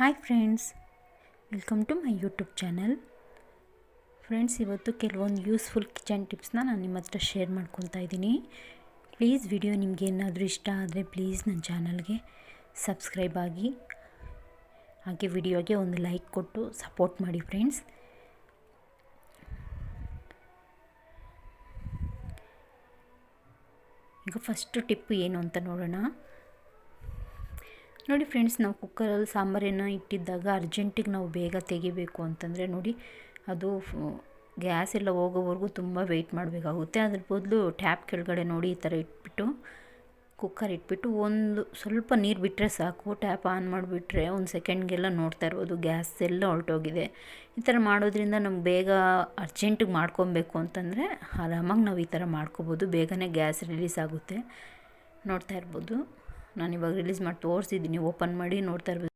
Hi friends, welcome to my YouTube channel. Friends, ಇವತ್ತು ಕೆಲವೊಂದು useful kitchen ಟಿಪ್ಸ್ನ ನಾನು ನಿಮ್ಮ ಹತ್ರ ಶೇರ್ ಮಾಡ್ಕೊತಾ ಇದ್ದೀನಿ. ಪ್ಲೀಸ್ ವಿಡಿಯೋ ನಿಮಗೆ ಏನಾದರೂ ಇಷ್ಟ ಆದರೆ ಪ್ಲೀಸ್ ನನ್ನ ಚಾನಲ್ಗೆ ಸಬ್ಸ್ಕ್ರೈಬ್ ಆಗಿ, ಹಾಗೆ ವಿಡಿಯೋಗೆ ಒಂದು ಲೈಕ್ ಕೊಟ್ಟು ಸಪೋರ್ಟ್ ಮಾಡಿ ಫ್ರೆಂಡ್ಸ್. ಈಗ ಫಸ್ಟು ಟಿಪ್ಪು ಏನು ಅಂತ ನೋಡೋಣ. ನೋಡಿ ಫ್ರೆಂಡ್ಸ್, ನಾವು ಕುಕ್ಕರಲ್ಲಿ ಸಾಂಬಾರೇನ ಇಟ್ಟಿದ್ದಾಗ ಅರ್ಜೆಂಟಿಗೆ ನಾವು ಬೇಗ ತೆಗಿಬೇಕು ಅಂತಂದರೆ ನೋಡಿ, ಅದು ಗ್ಯಾಸ್ ಎಲ್ಲ ಹೋಗೋವರೆಗೂ ತುಂಬ ವೆಯ್ಟ್ ಮಾಡಬೇಕಾಗುತ್ತೆ. ಅದ್ರ ಬದಲು ಟ್ಯಾಪ್ ಕೆಳಗಡೆ ನೋಡಿ ಈ ಥರ ಇಟ್ಬಿಟ್ಟು ಕುಕ್ಕರ್ ಇಟ್ಬಿಟ್ಟು ಒಂದು ಸ್ವಲ್ಪ ನೀರು ಬಿಟ್ಟರೆ ಸಾಕು. ಟ್ಯಾಪ್ ಆನ್ ಮಾಡಿಬಿಟ್ರೆ ಒಂದು ಸೆಕೆಂಡ್ಗೆಲ್ಲ ನೋಡ್ತಾ ಇರ್ಬೋದು, ಗ್ಯಾಸ್ ಎಲ್ಲ ಹೊರಟೋಗಿದೆ. ಈ ಥರ ಮಾಡೋದ್ರಿಂದ ನಮ್ಗೆ ಬೇಗ ಅರ್ಜೆಂಟಿಗೆ ಮಾಡ್ಕೊಬೇಕು ಅಂತಂದರೆ ಆರಾಮಾಗಿ ನಾವು ಈ ಥರ ಮಾಡ್ಕೊಬೋದು. ಬೇಗನೆ ಗ್ಯಾಸ್ ರಿಲೀಸ್ ಆಗುತ್ತೆ. ನೋಡ್ತಾ ಇರ್ಬೋದು. ನಾನು ಇವಾಗ ರಿಲೀಸ್ ಮಾಡಿ ತೋರಿಸಿದ್ದೀನಿ ಓಪನ್ ಮಾಡಿ ನೋಡ್ತಾ ಇರ್ಬೋದು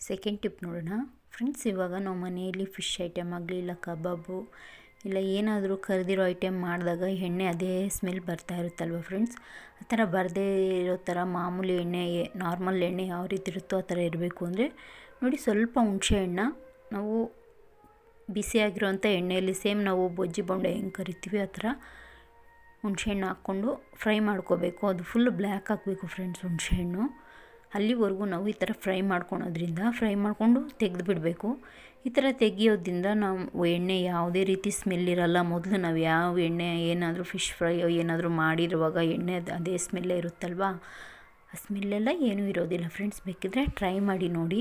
ಸೆಕೆಂಡ್ ಟಿಪ್ ನೋಡೋಣ. ಫ್ರೆಂಡ್ಸ್ ಇವಾಗ ನಾವು ಮನೆಯಲ್ಲಿ ಫಿಶ್ ಐಟಮ್ ಆಗಲಿ, ಇಲ್ಲ ಕಬಾಬು, ಇಲ್ಲ ಏನಾದರೂ ಕರೆದಿರೋ ಐಟಮ್ ಮಾಡಿದಾಗ ಎಣ್ಣೆ ಅದೇ ಸ್ಮೆಲ್ ಬರ್ತಾ ಇರುತ್ತಲ್ವ ಫ್ರೆಂಡ್ಸ್ ಆ ಥರ ಬರದೇ ಇರೋ ಥರ ಮಾಮೂಲಿ ಎಣ್ಣೆ ನಾರ್ಮಲ್ ಎಣ್ಣೆ ಯಾವ ರೀತಿ ಇರುತ್ತೋ ಆ ಥರ ಇರಬೇಕು ಅಂದರೆ, ನೋಡಿ ಸ್ವಲ್ಪ ಹುಣಸೆ ಹಣ್ಣು, ನಾವು ಬಿಸಿಯಾಗಿರೋಂಥ ಎಣ್ಣೆಯಲ್ಲಿ ಸೇಮ್ ನಾವು ಬೊಜ್ಜಿ, ಬೊಂಡೆ ಹೆಂಗೆ ಕರಿತೀವಿ ಆ ಥರ ಹುಣಸೆಹಣ್ಣು ಹಾಕ್ಕೊಂಡು ಫ್ರೈ ಮಾಡ್ಕೋಬೇಕು. ಅದು ಫುಲ್ ಬ್ಲ್ಯಾಕ್ ಹಾಕಬೇಕು ಫ್ರೆಂಡ್ಸ್ ಹುಣಸೆಹಣ್ಣು ಅಲ್ಲಿವರೆಗೂ ನಾವು ಈ ಥರ ಫ್ರೈ ಮಾಡ್ಕೊಳೋದ್ರಿಂದ ಫ್ರೈ ಮಾಡಿಕೊಂಡು ತೆಗೆದು ಬಿಡಬೇಕು ಈ ಥರ ತೆಗಿಯೋದ್ರಿಂದ ನಾವು ಎಣ್ಣೆ ಯಾವುದೇ ರೀತಿ ಸ್ಮೆಲ್ ಇರಲ್ಲ. ಮೊದಲು ನಾವು ಯಾವ ಎಣ್ಣೆ ಏನಾದರೂ ಫಿಶ್ ಫ್ರೈ ಏನಾದರೂ ಮಾಡಿರುವಾಗ ಎಣ್ಣೆ ಅದೇ ಸ್ಮೆಲ್ಲೇ ಇರುತ್ತಲ್ವಾ? ಆ ಸ್ಮೆಲ್ಲೆಲ್ಲ ಏನೂ ಇರೋದಿಲ್ಲ ಫ್ರೆಂಡ್ಸ್ ಬೇಕಿದ್ರೆ ಟ್ರೈ ಮಾಡಿ ನೋಡಿ.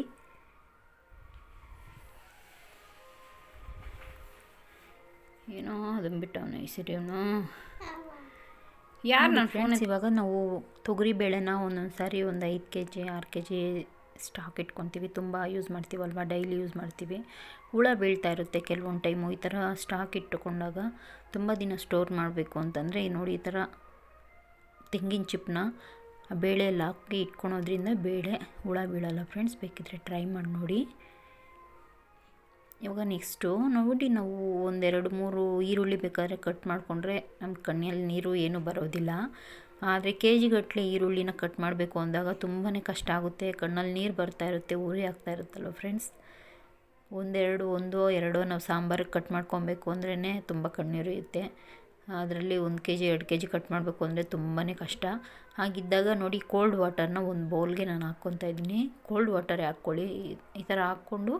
ಏನೋ ಅದನ್ನು ಬಿಟ್ಟು ಅವನು ಈ ಸರಿ ಅವನು. ಯಾರು ನನ್ನ ಫ್ರೆಂಡ್ಸ್ ಇವಾಗ ನಾವು ತೊಗರಿ ಬೇಳೆನ ಒಂದೊಂದು ಸಾರಿ ಒಂದು ಐದು ಕೆ ಜಿ ಆರು ಕೆ ಜಿ ಸ್ಟಾಕ್ ಇಟ್ಕೊತೀವಿ. ತುಂಬ ಯೂಸ್ ಮಾಡ್ತೀವಲ್ವ? ಡೈಲಿ ಯೂಸ್ ಮಾಡ್ತೀವಿ. ಹುಳ ಬೀಳ್ತಾ ಇರುತ್ತೆ ಕೆಲವೊಂದು ಟೈಮು ಈ ಥರ ಸ್ಟಾಕ್ ಇಟ್ಟುಕೊಂಡಾಗ ತುಂಬ ದಿನ ಸ್ಟೋರ್ ಮಾಡಬೇಕು ಅಂತಂದರೆ ನೋಡಿ ಈ ಥರ ತೆಂಗಿನ ಚಿಪ್ಪನ್ನ ಬೇಳೆಯಲ್ಲಿ ಹಾಕಿ ಇಟ್ಕೊಳೋದ್ರಿಂದ ಬೇಳೆ ಹುಳ ಬೀಳಲ್ಲ. ಫ್ರೆಂಡ್ಸ್ ಬೇಕಿದ್ರೆ ಟ್ರೈ ಮಾಡಿ ನೋಡಿ. ಇವಾಗ ನೆಕ್ಸ್ಟು ನೋಡಿ ನಾವು ಒಂದೆರಡು ಮೂರು ಈರುಳ್ಳಿ ಬೇಕಾದ್ರೆ ಕಟ್ ಮಾಡಿಕೊಂಡ್ರೆ ನಮ್ಮ ಕಣ್ಣಲ್ಲಿ ನೀರು ಏನೂ ಬರೋದಿಲ್ಲ. ಆದರೆ ಕೆ ಜಿಗಟ್ಟಲೆ ಈರುಳ್ಳಿನ ಕಟ್ ಮಾಡಬೇಕು ಅಂದಾಗ ತುಂಬಾ ಕಷ್ಟ ಆಗುತ್ತೆ. ಕಣ್ಣಲ್ಲಿ ನೀರು ಬರ್ತಾ ಇರುತ್ತೆ ಉರಿ ಆಗ್ತಾ ಇರುತ್ತಲ್ವ ಫ್ರೆಂಡ್ಸ್ ಒಂದೆರಡು, ಒಂದೋ, ಎರಡೋ ನಾವು ಸಾಂಬಾರಿಗೆ ಕಟ್ ಮಾಡ್ಕೊಬೇಕು ಅಂದ್ರೇ ತುಂಬ ಕಣ್ಣೀರು ಇರುತ್ತೆ. ಅದರಲ್ಲಿ ಒಂದು ಕೆ ಜಿ ಎರಡು ಕೆ ಜಿ ಕಟ್ ಮಾಡಬೇಕು ಅಂದರೆ ತುಂಬಾ ಕಷ್ಟ. ಹಾಗಿದ್ದಾಗ ನೋಡಿ ಕೋಲ್ಡ್ ವಾಟರ್ನ ಒಂದು ಬೌಲ್ಗೆ ನಾನು ಹಾಕ್ಕೊತಾ ಇದ್ದೀನಿ. ಕೋಲ್ಡ್ ವಾಟರ್ ಹಾಕ್ಕೊಳ್ಳಿ ಈ ಥರ ಹಾಕ್ಕೊಂಡು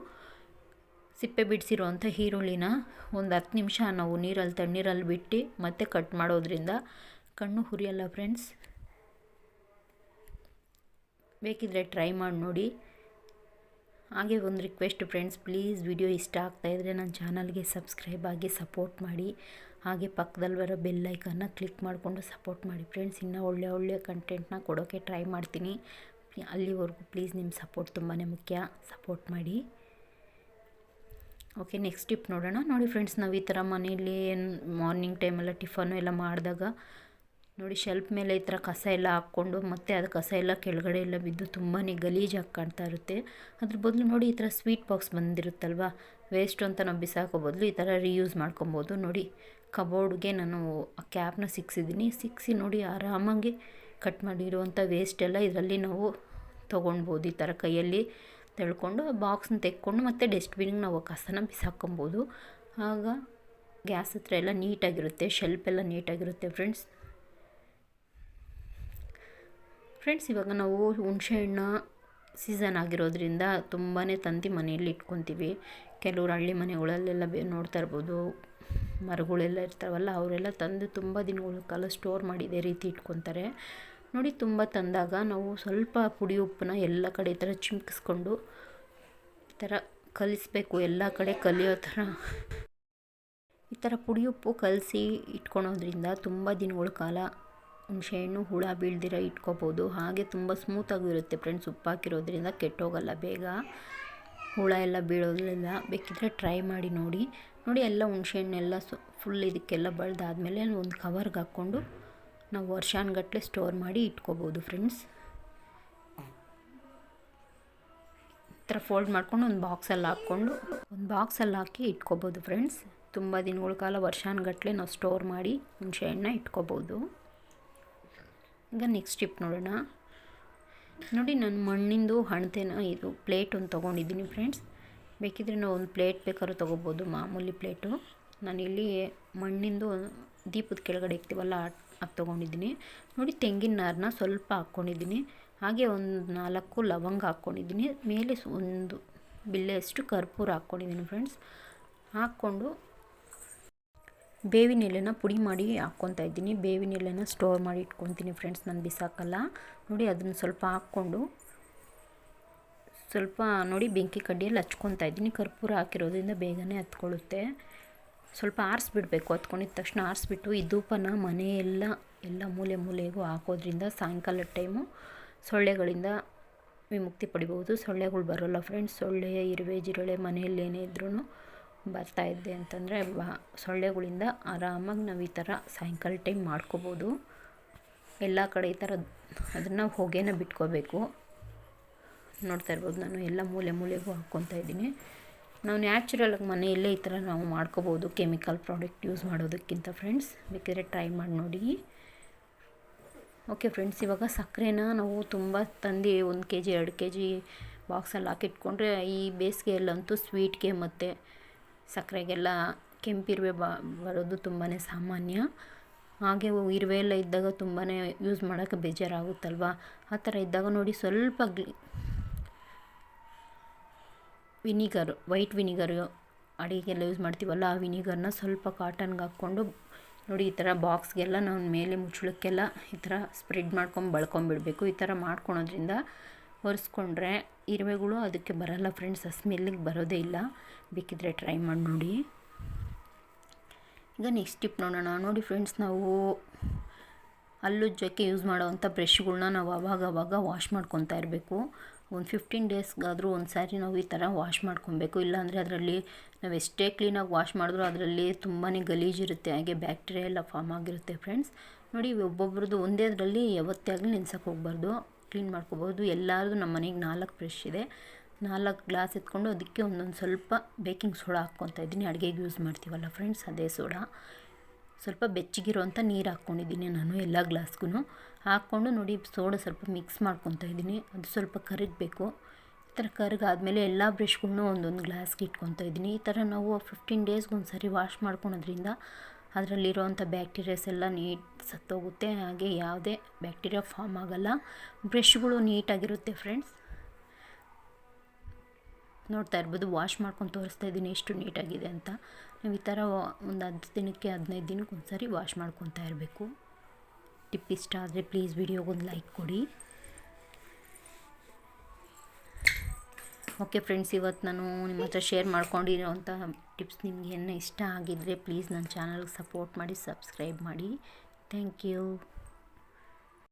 ಸಿಪ್ಪೆ ಬಿಡಿಸಿರುವಂಥ ಈರುಳ್ಳಿನ ಒಂದು ಹತ್ತು ನಿಮಿಷ ನಾವು ನೀರಲ್ಲಿ ತಣ್ಣೀರಲ್ಲಿ ಬಿಟ್ಟು ಮತ್ತೆ ಕಟ್ ಮಾಡೋದ್ರಿಂದ ಕಣ್ಣು ಹುರಿಯಲ್ಲ ಫ್ರೆಂಡ್ಸ್ ಬೇಕಿದ್ರೆ ಟ್ರೈ ಮಾಡಿ ನೋಡಿ. ಹಾಗೆ ಒಂದು ರಿಕ್ವೆಸ್ಟ್ ಫ್ರೆಂಡ್ಸ್ ಪ್ಲೀಸ್ ವಿಡಿಯೋ ಇಷ್ಟ ಆಗ್ತಾಯಿದ್ರೆ ನನ್ನ ಚಾನಲ್ಗೆ ಸಬ್ಸ್ಕ್ರೈಬ್ ಆಗಿ ಸಪೋರ್ಟ್ ಮಾಡಿ. ಹಾಗೆ ಪಕ್ಕದಲ್ಲಿ ಬರೋ ಬೆಲ್ ಐಕನ್ನ ಕ್ಲಿಕ್ ಮಾಡಿಕೊಂಡು ಸಪೋರ್ಟ್ ಮಾಡಿ ಫ್ರೆಂಡ್ಸ್ ಇನ್ನೂ ಒಳ್ಳೆ ಒಳ್ಳೆಯ ಕಂಟೆಂಟ್ನ ಕೊಡೋಕ್ಕೆ ಟ್ರೈ ಮಾಡ್ತೀನಿ. ಅಲ್ಲಿವರೆಗೂ ಪ್ಲೀಸ್ ನಿಮ್ಮ ಸಪೋರ್ಟ್ ತುಂಬಾ ಮುಖ್ಯ. ಸಪೋರ್ಟ್ ಮಾಡಿ. ಓಕೆ ನೆಕ್ಸ್ಟ್ ಟಿಪ್ ನೋಡೋಣ. ನೋಡಿ ಫ್ರೆಂಡ್ಸ್ ನಾವು ಈ ಥರ ಮನೆಯಲ್ಲಿ ಮಾರ್ನಿಂಗ್ ಟೈಮೆಲ್ಲ ಟಿಫನ್ ಎಲ್ಲ ಮಾಡಿದಾಗ, ನೋಡಿ ಶೆಲ್ಫ್ ಮೇಲೆ ಈ ಥರ ಕಸ ಎಲ್ಲ ಹಾಕ್ಕೊಂಡು, ಮತ್ತು ಅದು ಕಸ ಎಲ್ಲ ಕೆಳಗಡೆ ಎಲ್ಲ ಬಿದ್ದು ತುಂಬಾ ಗಲೀಜಾಗಿ ಕಾಣ್ತಾ ಇರುತ್ತೆ. ಅದ್ರ ಬದಲು ನೋಡಿ ಈ ಥರ ಸ್ವೀಟ್ ಬಾಕ್ಸ್ ಬಂದಿರುತ್ತಲ್ವ? ವೇಸ್ಟ್ ಅಂತ ನಾವು ಬಿಸಾಕೋ ಬದಲು ಈ ಥರ ರೀಯೂಸ್ ಮಾಡ್ಕೊಬೋದು. ನೋಡಿ ಕಬೋರ್ಡ್ಗೆ ನಾನು ಆ ಕ್ಯಾಪ್ನ ಸಿಕ್ಸಿದ್ದೀನಿ ಸಿಕ್ಸಿ ನೋಡಿ ಆರಾಮಾಗಿ ಕಟ್ ಮಾಡಿರುವಂಥ ವೇಸ್ಟ್ ಎಲ್ಲ ಇದರಲ್ಲಿ ನಾವು ತೊಗೊಳ್ಬೋದು ಈ ಥರ ಕೈಯಲ್ಲಿ. ತೆಳ್ಕೊಂಡು ಬಾಕ್ಸ್ನ ತೆಕ್ಕೊಂಡು ಮತ್ತು ಡಸ್ಟ್ಬಿನ್ಗೆ ನಾವು ಕಸನ ಬಿಸಾಕೊಬೋದು ಆಗ ಗ್ಯಾಸ್ ಹತ್ರ ಎಲ್ಲ ನೀಟಾಗಿರುತ್ತೆ ಶೆಲ್ಫ್ ಎಲ್ಲ ನೀಟಾಗಿರುತ್ತೆ ಫ್ರೆಂಡ್ಸ್ ಫ್ರೆಂಡ್ಸ್ ಇವಾಗ ನಾವು ಹುಣಸೆಹಣ್ಣು ಸೀಸನ್ ಆಗಿರೋದ್ರಿಂದ ತುಂಬಾ ತಂತಿ ಮನೆಯಲ್ಲಿ ಇಟ್ಕೊತೀವಿ. ಕೆಲವರು ಹಳ್ಳಿ ಮನೆಗಳಲ್ಲೆಲ್ಲ ಬೇ, ನೋಡ್ತಾ ಇರ್ಬೋದು. ಮರಗಳೆಲ್ಲ ಇರ್ತಾವಲ್ಲ, ಅವರೆಲ್ಲ ತಂದು ತುಂಬ ದಿನಗಳ ಕಾಲ ಸ್ಟೋರ್ ಮಾಡಿ ರೀತಿ ಇಟ್ಕೊತಾರೆ. ನೋಡಿ ತುಂಬ ತಂದಾಗ ನಾವು ಸ್ವಲ್ಪ ಪುಡಿ ಉಪ್ಪನ್ನ ಎಲ್ಲ ಕಡೆ ಈ ಥರ ಚಿಮ್ಕಿಸ್ಕೊಂಡು ಈ ಥರ ಕಲಿಸ್ಬೇಕು, ಎಲ್ಲ ಕಡೆ ಕಲಿಯೋ ಥರ. ಈ ಥರ ಪುಡಿ ಉಪ್ಪು ಕಲಸಿ ಇಟ್ಕೊಳೋದ್ರಿಂದ ತುಂಬ ದಿನಗಳ ಕಾಲ ಹುಣಸೆಹಣ್ಣು, ಹುಳ ಬೀಳ್ದಿರ ಇಟ್ಕೋಬೋದು. ಹಾಗೆ ತುಂಬ ಸ್ಮೂತಾಗಿರುತ್ತೆ ಫ್ರೆಂಡ್ಸ್ ಉಪ್ಪು ಹಾಕಿರೋದ್ರಿಂದ ಕೆಟ್ಟೋಗಲ್ಲ ಬೇಗ. ಹುಳ ಎಲ್ಲ ಬೀಳೋದ್ರಿಂದ ಬೇಕಿದ್ರೆ ಟ್ರೈ ಮಾಡಿ ನೋಡಿ. ನೋಡಿ ಎಲ್ಲ ಹುಣಸೆಹಣ್ಣೆಲ್ಲ ಸು ಫುಲ್ ಇದಕ್ಕೆಲ್ಲ ಬಳ್ದಾದಮೇಲೆ ಒಂದು ಕವರ್ಗೆ ಹಾಕ್ಕೊಂಡು ನಾವು ವರ್ಷಾನ್ಗಟ್ಟಲೆ ಸ್ಟೋರ್ ಮಾಡಿ ಇಟ್ಕೋಬೋದು ಫ್ರೆಂಡ್ಸ್ ಥರ ಫೋಲ್ಡ್ ಮಾಡ್ಕೊಂಡು ಒಂದು ಬಾಕ್ಸಲ್ಲಿ ಹಾಕ್ಕೊಂಡು, ಒಂದು ಬಾಕ್ಸಲ್ಲಿ ಹಾಕಿ ಇಟ್ಕೋಬೋದು ಫ್ರೆಂಡ್ಸ್ ತುಂಬ ದಿನಗಳ ಕಾಲ ವರ್ಷಾನ್ಗಟ್ಟಲೆ ನಾವು ಸ್ಟೋರ್ ಮಾಡಿ ಹುಣಸೆ ಹಣ್ಣನ್ನ ಇಟ್ಕೋಬೋದು. ಈಗ ನೆಕ್ಸ್ಟ್ ಟಿಪ್ ನೋಡೋಣ. ನೋಡಿ ನಾನು ಮಣ್ಣಿಂದು ಹಣತೆನ ಇದು ಪ್ಲೇಟ್ ಒಂದು ತೊಗೊಂಡಿದ್ದೀನಿ ಫ್ರೆಂಡ್ಸ್ ಬೇಕಿದ್ರೆ ನಾವು ಒಂದು ಪ್ಲೇಟ್ ಬೇಕಾದ್ರೂ ತೊಗೋಬೋದು, ಮಾಮೂಲಿ ಪ್ಲೇಟು ನಾನು ಇಲ್ಲಿ ಮಣ್ಣಿಂದು ದೀಪದ ಕೆಳಗಡೆ ಇಕ್ತೀವಲ್ಲ ಅದು ತೊಗೊಂಡಿದ್ದೀನಿ ನೋಡಿ ತೆಂಗಿನ ನಾರನ್ನ ಸ್ವಲ್ಪ ಹಾಕ್ಕೊಂಡಿದ್ದೀನಿ. ಹಾಗೆ ಒಂದು ನಾಲ್ಕು ಲವಂಗ ಹಾಕ್ಕೊಂಡಿದ್ದೀನಿ. ಮೇಲೆ ಒಂದು ಬಿಲ್ಲೆಯಷ್ಟು ಕರ್ಪೂರ ಹಾಕ್ಕೊಂಡಿದ್ದೀನಿ ಫ್ರೆಂಡ್ಸ್ ಹಾಕ್ಕೊಂಡು ಬೇವಿನ ಎಲೆನ ಪುಡಿ ಮಾಡಿ ಹಾಕ್ಕೊತಾ ಇದ್ದೀನಿ. ಬೇವಿನ ಎಲೆನ ಸ್ಟೋರ್ ಮಾಡಿ ಇಟ್ಕೊತೀನಿ ಫ್ರೆಂಡ್ಸ್ ನಾನು ಬಿಸಾಕಲ್ಲ. ನೋಡಿ ಅದನ್ನು ಸ್ವಲ್ಪ ಹಾಕ್ಕೊಂಡು ಸ್ವಲ್ಪ ನೋಡಿ ಬೆಂಕಿ ಕಡ್ಡಿಯಲ್ಲಿ ಹಚ್ಕೊತಾ ಇದ್ದೀನಿ. ಕರ್ಪೂರ ಹಾಕಿರೋದ್ರಿಂದ ಬೇಗನೆ ಹತ್ಕೊಳ್ಳುತ್ತೆ. ಸ್ವಲ್ಪ ಆರಿಸ್ಬಿಡ್ಬೇಕು. ಹೊತ್ಕೊಂಡಿದ್ದ ತಕ್ಷಣ ಆರಿಸ್ಬಿಟ್ಟು ಈ ಧೂಪನ ಮನೆಯೆಲ್ಲ, ಎಲ್ಲ ಮೂಲೆ ಮೂಲೆಗೂ ಹಾಕೋದ್ರಿಂದ ಸಾಯಂಕಾಲದ ಟೈಮು ಸೊಳ್ಳೆಗಳಿಂದ ವಿಮುಕ್ತಿ ಪಡಿಬೋದು. ಸೊಳ್ಳೆಗಳು ಬರೋಲ್ಲ ಫ್ರೆಂಡ್ಸ್ ಸೊಳ್ಳೆ, ಇರುವೆ, ಜಿರಳೆ ಮನೆಯಲ್ಲಿ ಏನೇ ಇದ್ರೂ ಬರ್ತಾಯಿದ್ದೆ ಅಂತಂದರೆ ವಾ ಸೊಳ್ಳೆಗಳಿಂದ ಆರಾಮಾಗಿ ನಾವು ಈ ಥರ ಸಾಯಂಕಾಲ ಟೈಮ್ ಮಾಡ್ಕೋಬೋದು. ಎಲ್ಲ ಕಡೆ ಈ ಥರ ಅದನ್ನು ಹೊಗೆನ ಬಿಟ್ಕೋಬೇಕು. ನೋಡ್ತಾ ಇರ್ಬೋದು ನಾನು. ಎಲ್ಲ ಮೂಲೆ ಮೂಲೆಗೂ ಹಾಕ್ಕೊತಾ ಇದ್ದೀನಿ. ನಾವು ನ್ಯಾಚುರಲಾಗಿ ಮನೆಯಲ್ಲೇ ಈ ಥರ ನಾವು ಮಾಡ್ಕೋಬೋದು ಕೆಮಿಕಲ್ ಪ್ರಾಡಕ್ಟ್ ಯೂಸ್ ಮಾಡೋದಕ್ಕಿಂತ ಫ್ರೆಂಡ್ಸ್. ಬೇಕಿದ್ರೆ ಟ್ರೈ ಮಾಡಿ ನೋಡಿ. ಓಕೆ ಫ್ರೆಂಡ್ಸ್, ಇವಾಗ ಸಕ್ಕರೆನ ನಾವು ತುಂಬ ತಂದು ಒಂದು ಕೆ ಜಿ ಎರಡು ಕೆ ಜಿ ಬಾಕ್ಸಲ್ಲಿ ಹಾಕಿಟ್ಕೊಂಡ್ರೆ ಈ ಬೇಸಿಗೆಯಲ್ಲಂತೂ ಸ್ವೀಟ್ಗೆ ಮತ್ತು ಸಕ್ಕರೆಗೆಲ್ಲ ಕೆಂಪಿರುವೆ ಬ, ಬರೋದು ತುಂಬಾ ಸಾಮಾನ್ಯ. ಹಾಗೆ ಇರುವೆ ಎಲ್ಲ ಇದ್ದಾಗ ತುಂಬಾ ಯೂಸ್ ಮಾಡೋಕ್ಕೆ ಬೇಜಾರಾಗುತ್ತಲ್ವ? ಆ ಥರ ಇದ್ದಾಗ ನೋಡಿ ಸ್ವಲ್ಪ ಗ್ಲಿ ವಿನಿಗರ್, ವೈಟ್ ವಿನಿಗರ್ ಅಡುಗೆಗೆಲ್ಲ ಯೂಸ್ ಮಾಡ್ತೀವಲ್ಲ, ಆ ವಿನಿಗರ್ನ ಸ್ವಲ್ಪ ಕಾಟನ್ಗೆ ಹಾಕ್ಕೊಂಡು ನೋಡಿ ಈ ಥರ ಬಾಕ್ಸ್ಗೆಲ್ಲ ನಾವು ಮೇಲೆ ಮುಚ್ಚಳಕ್ಕೆಲ್ಲ ಈ ಥರ ಸ್ಪ್ರೆಡ್ ಮಾಡ್ಕೊಂಡು ಬಳ್ಕೊಂಬಿಡಬೇಕು ಈ ಥರ ಮಾಡ್ಕೊಳೋದ್ರಿಂದ ಒರೆಸ್ಕೊಂಡ್ರೆ ಇರುವೆಗಳು ಅದಕ್ಕೆ ಬರಲ್ಲ ಫ್ರೆಂಡ್ಸ್ ಆ ಸ್ಮೆಲ್ಲಿಗೆ ಬರೋದೇ ಇಲ್ಲ. ಬೇಕಿದ್ರೆ ಟ್ರೈ ಮಾಡಿ ನೋಡಿ. ಈಗ ನೆಕ್ಸ್ಟ್ ಟಿಪ್ ನೋಡೋಣ. ನೋಡಿ ಫ್ರೆಂಡ್ಸ್ ನಾವು ಹಲ್ಲುಜ್ಜಕ್ಕೆ ಯೂಸ್ ಮಾಡೋವಂಥ ಬ್ರಷ್ಗಳನ್ನ ನಾವು ಅವಾಗ ವಾಶ್ ಮಾಡ್ಕೊತಾ ಇರಬೇಕು. ಒಂದು ಫಿಫ್ಟೀನ್ ಡೇಸ್ಗಾದರೂ ಒಂದು ಸಾರಿ ನಾವು ಈ ಥರ ವಾಶ್ ಮಾಡ್ಕೊಬೇಕು. ಇಲ್ಲಾಂದರೆ ಅದರಲ್ಲಿ ನಾವು ಎಷ್ಟೇ ಕ್ಲೀನಾಗಿ ವಾಶ್ ಮಾಡಿದ್ರೂ ಅದರಲ್ಲಿ ತುಂಬಾ ಗಲೀಜಿರುತ್ತೆ ಹಾಗೆ ಬ್ಯಾಕ್ಟೀರಿಯಾ ಎಲ್ಲ ಫಾರ್ಮ್ ಆಗಿರುತ್ತೆ ಫ್ರೆಂಡ್ಸ್ ನೋಡಿ ಒಬ್ಬೊಬ್ರದ್ದು ಒಂದೇ ಅದರಲ್ಲಿ ಯಾವತ್ತೇ ಆಗಲಿ ನೆನ್ಸೋಕೆ ಹೋಗ್ಬಾರ್ದು. ಕ್ಲೀನ್ ಮಾಡ್ಕೋಬೋದು. ಎಲ್ಲರದು ನಮ್ಮ ಮನೆಗೆ ನಾಲ್ಕು ಬ್ರಷ್ ಇದೆ. ನಾಲ್ಕು ಗ್ಲಾಸ್ ಎತ್ಕೊಂಡು ಅದಕ್ಕೆ ಒಂದೊಂದು ಸ್ವಲ್ಪ ಬೇಕಿಂಗ್ ಸೋಡಾ ಹಾಕ್ಕೊತಾ ಇದ್ದೀನಿ. ಅಡುಗೆಗೆ ಯೂಸ್ ಮಾಡ್ತೀವಲ್ಲ ಫ್ರೆಂಡ್ಸ್ ಅದೇ ಸೋಡಾ ಸ್ವಲ್ಪ ಬೆಚ್ಚಗಿರೋಂಥ ನೀರು ಹಾಕ್ಕೊಂಡಿದ್ದೀನಿ ನಾನು ಎಲ್ಲ ಗ್ಲಾಸ್ಗೂ. ಹಾಕ್ಕೊಂಡು ನೋಡಿ, ಸೋಡಾ ಸ್ವಲ್ಪ ಮಿಕ್ಸ್ ಮಾಡ್ಕೊತಾ ಇದ್ದೀನಿ. ಅದು ಸ್ವಲ್ಪ ಕರಗಬೇಕು. ಈ ಥರ ಕರಗಾದಮೇಲೆ ಎಲ್ಲ ಬ್ರಷ್ಗಳ್ನೂ ಒಂದೊಂದು ಗ್ಲಾಸ್ಗೆ ಇಟ್ಕೊತಾ ಇದ್ದೀನಿ. ಈ ಥರ ನಾವು ಫಿಫ್ಟೀನ್ ಡೇಸ್ಗೆ ಒಂದು ಸರಿ ವಾಶ್ ಮಾಡ್ಕೊಳೋದ್ರಿಂದ ಅದರಲ್ಲಿರೋವಂಥ ಬ್ಯಾಕ್ಟೀರಿಯಾಸ್ ಎಲ್ಲ ನೀಟ್ ಸತ್ತೋಗುತ್ತೆ. ಹಾಗೆ ಯಾವುದೇ ಬ್ಯಾಕ್ಟೀರಿಯಾ ಫಾರ್ಮ್ ಆಗೋಲ್ಲ. ಬ್ರಷ್ಗಳು ನೀಟಾಗಿರುತ್ತೆ ಫ್ರೆಂಡ್ಸ್. ನೋಡ್ತಾ ಇರ್ಬೋದು ವಾಶ್ ಮಾಡ್ಕೊಂಡು ತೋರಿಸ್ತಾ ಇದ್ದೀನಿ ಎಷ್ಟು ನೀಟಾಗಿದೆ ಅಂತ. ನೀವು ಈ ಥರ ಒಂದು ಹತ್ತು ದಿನಕ್ಕೆ, ಹದಿನೈದು ದಿನಕ್ಕೆ ಒಂದು ವಾಶ್ ಮಾಡ್ಕೊತಾ ಇರಬೇಕು. ಟಿಪ್ ಇಷ್ಟ ಆದರೆ ಪ್ಲೀಸ್ ವಿಡಿಯೋಗೊಂದು ಲೈಕ್ ಕೊಡಿ. ಓಕೆ ಫ್ರೆಂಡ್ಸ್ ಇವತ್ತು ನಾನು ನಿಮ್ಮ ಹತ್ರ ಶೇರ್ ಮಾಡ್ಕೊಂಡಿರೋಂಥ ಟಿಪ್ಸ್ ನಿಮಗೆ ಏನು ಇಷ್ಟ ಆಗಿದ್ದರೆ ಪ್ಲೀಸ್ ನನ್ನ ಚಾನಲ್ಗೆ ಸಪೋರ್ಟ್ ಮಾಡಿ ಸಬ್ಸ್ಕ್ರೈಬ್ ಮಾಡಿ. Thank you